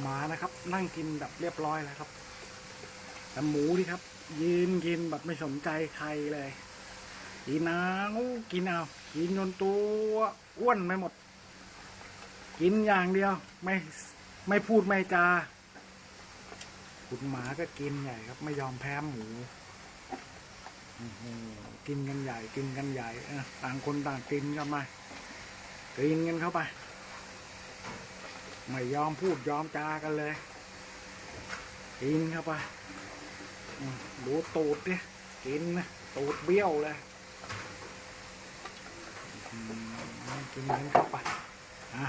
หมานะครับ นั่งกินแบบเรียบร้อยแล้วครับ แต่หมูนี่ครับ ยืนกินแบบไม่สนใจใครเลยกินเอากินเอากินจนตัวอ้วนไปหมด กินอย่างเดียว ไม่ไม่พูดไม่จาคุณหมาก็กินใหญ่ครับ ไม่ยอมแพ้หมูกินกันใหญ่ กินกันใหญ่ต่างคนต่างกินกันมากินกันเข้าไป ไม่ยอมพูดยอมจากันเลยกินเข้าไปดูตูดดิกินนะตูดเบี้ยวเลยกินกันเข้าไปอะ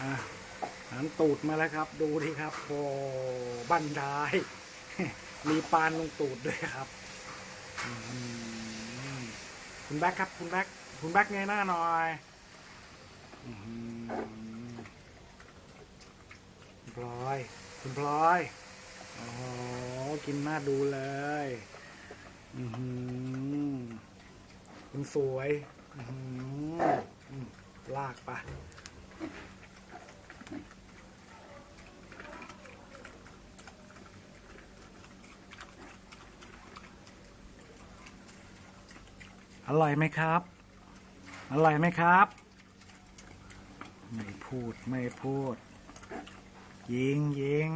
อะหันตูดมาแล้วครับ ดูดิครับโอ้บันไดมีปานลงตูดด้วยครับคุณแบ็คครับ คุณแบ็คคุณแบ็คเงยหน้าหน่อยอ พลอย คุณพลอยโอ้โหกินน่าดูเลย อือหือคุณสวย อือหืออืมลากไปอร่อยไหมครับ อร่อยไหมครับ ไม่พูดไม่พูด ยิงยิง